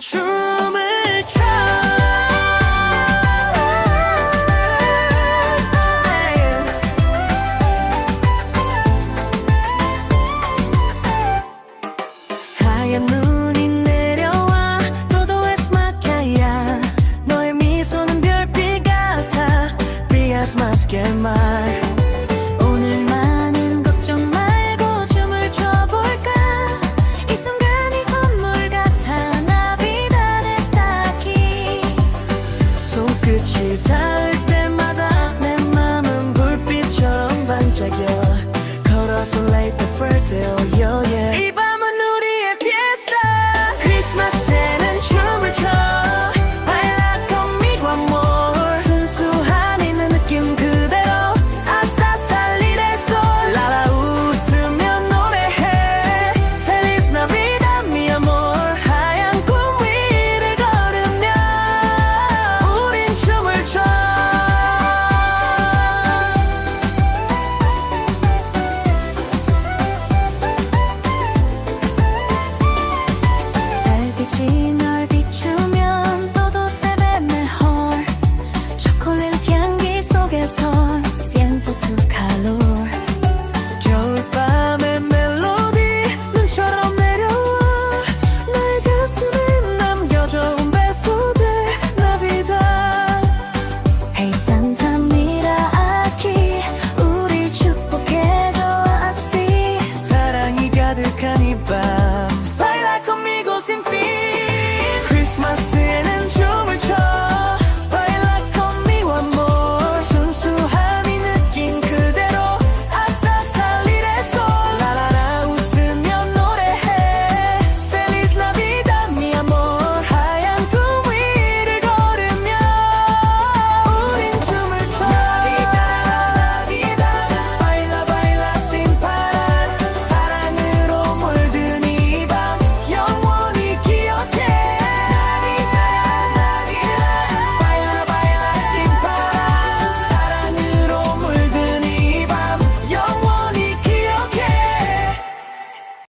춤을 춰 하얀 눈이 내려와 도도의 스마카야 너의 미소는 별빛 같아 Brias más que el mar 같아